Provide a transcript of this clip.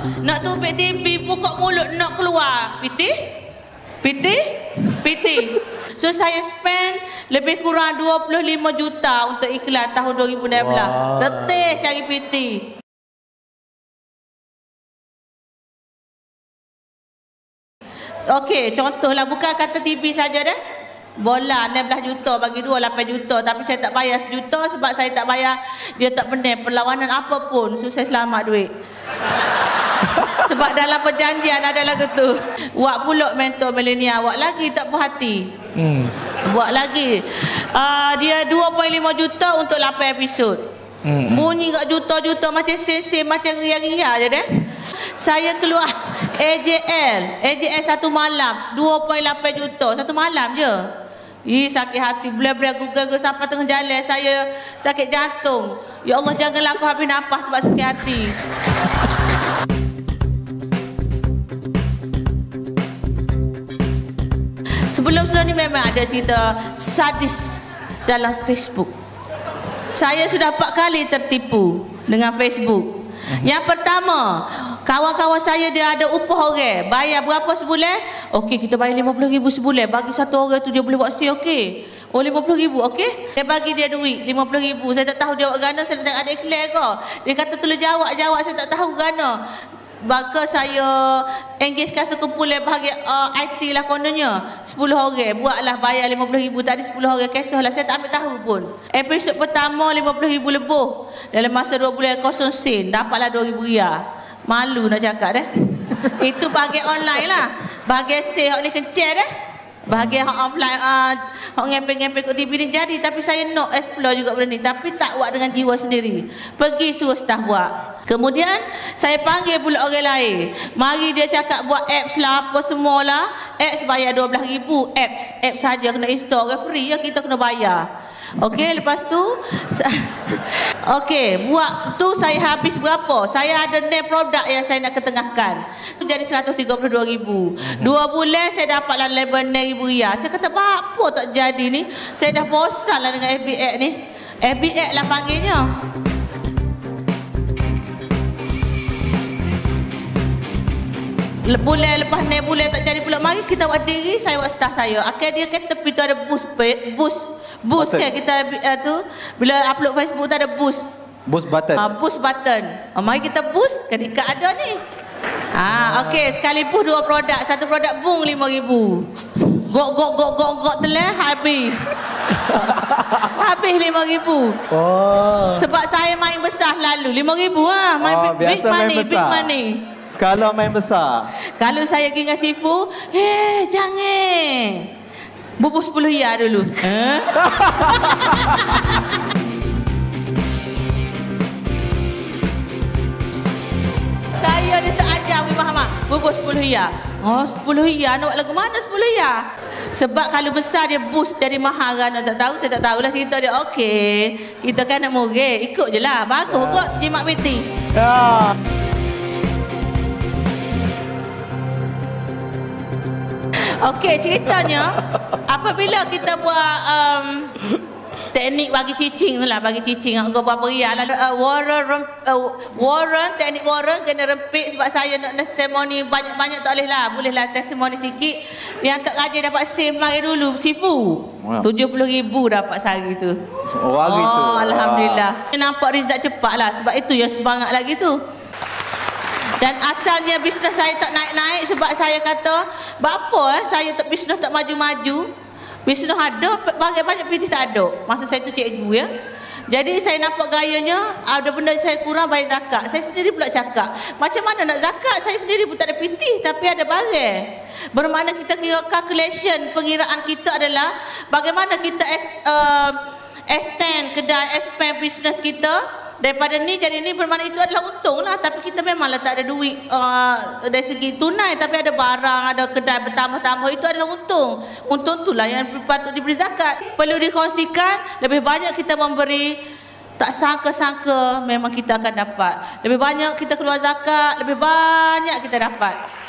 tak tubik TV, buka mulut nak keluar. Piti? Piti? Piti. So saya spend lebih kurang 25 juta untuk iklan tahun 2016. Wah. Letih cari piti. Okey, contohlah bukan kata TV saja dah. Bola 16 juta bagi dua 8 juta tapi saya tak bayar sejuta sebab saya tak bayar dia tak benar perlawanan apa pun so saya selamat duit. Sebab dalam perjanjian ada lagu tu. Wak pula mentor milenial, wak lagi tak puas hati. Hmm. Buat lagi. Uh, dia 2.5 juta untuk 8 episod. Hmm. Bunyi kat juta-juta macam sese macam ria-ria je deh. Saya keluar AJL, AJL satu malam 2.8 juta satu malam je. Ih sakit hati belah-belah Google sampai tengah jalan saya sakit jantung. Ya Allah janganlah aku habis nafas sebab sakit hati. Sebelum-sebelum ni memang ada cerita sadis dalam Facebook. Saya sudah empat kali tertipu dengan Facebook. Yang pertama, kawan-kawan saya dia ada upah orang. Bayar berapa sebulan? Okey, kita bayar RM50,000 sebulan. Bagi satu orang tu dia boleh buat sale, okey. Oh, RM50,000, okey. Saya bagi dia duit, RM50,000. Saya tak tahu dia buat gana, saya tak ada iklan ke. Dia kata tolong jawab, jawab. Saya tak tahu gana. Maka saya engagekan sekumpulan bahagian uh, IT lah kononnya. 10 orang. Buatlah bayar RM50,000 Tadi 10 orang Kisah lah. Saya tak ambil tahu pun. Episod pertama RM50,000 lebih Dalam masa 2 bulan kosong sen Dapatlah RM2,000 ria Malu nak cakap deh Itu bahagian online lah. Bahagian sale Hak ni kencang deh Bahagian hak offline uh, Hak ngepek-ngepek kat TV ni jadi Tapi saya nak explore juga benda ni. Tapi tak buat dengan jiwa sendiri. Pergi suruh staff buat. Kemudian saya panggil pula orang lain. Mari dia cakap buat apps lah Apa semualah Apps bayar RM12,000 Apps Apps saja kena install free ya kita kena bayar Okey, lepas tu Okey, buat tu saya habis berapa? Saya ada net produk yang saya nak ketengahkan. Jadi 132,000. Dua bulan saya dapatlah label RM6,000 ria. Saya kata, apa tak jadi ni? Saya dah bosan lah dengan FBX ni. FBX lah panggilnya. Bulan lepas ni bulan tak jadi pula mari kita buat diri saya buat staff saya. Akhir dia kata tepi tu ada boost boost. Button. kan kita uh, tu? Bila upload Facebook tu ada boost. Boost button. uh, boost button. Uh, mari kita boost ketika ada ni? Ah okey sekali boost dua produk. Satu produk bung 5000 gok gok gok gok gok telah habis. Habis 5000 Oh. sebab saya main besar lalu. 5000 ah main oh, big, big biasa main money big besar. money Skala main besar. Kalau saya pergi dengan Sifu, eh jangan. Bubur 10 ya dulu. Eh? saya dia tak ajar Abi Muhammad. Bubur 10 ya. Oh 10 ya nak lagu mana 10 ya? Sebab kalau besar dia boost jadi mahal kan tak tahu saya tak tahulah cerita dia okey. Kita kan nak murah ikut je lah bagus kot jimat piti. Ya. Okey, ceritanya apabila kita buat um, teknik bagi cicing tu lah, bagi cicing aku berapa rial lalu uh, warren rem- uh, warren teknik warren kena rempit sebab saya nak testimoni banyak-banyak tak boleh lah, boleh lah testimoni sikit. Yang Kak Raja dapat save mari dulu, Sifu. Wow. RM70,000 dapat sehari tu. Oh, hari tu. Oh, Alhamdulillah. Nampak result cepat lah sebab itu yang semangat lagi tu. Dan asalnya bisnes saya tak naik-naik sebab saya kata, bapa eh, saya tak bisnes tak maju-maju. Bisnes ada, banyak banyak PT tak ada. Masa saya tu cikgu ya. Jadi saya nampak gayanya ada benda saya kurang bayar zakat. Saya sendiri pula cakap, macam mana nak zakat? Saya sendiri pun tak ada PT tapi ada barang. Bermakna kita kira calculation pengiraan kita adalah bagaimana kita uh, extend kedai expand bisnes kita daripada ni jadi ni bermakna itu adalah untung lah. Tapi kita memanglah tak ada duit uh, dari segi tunai. Tapi ada barang ada kedai bertambah-tambah itu adalah untung. Untung itulah yang patut diberi zakat. Perlu dikongsikan lebih banyak kita memberi tak sangka-sangka memang kita akan dapat. Lebih banyak kita keluar zakat lebih banyak kita dapat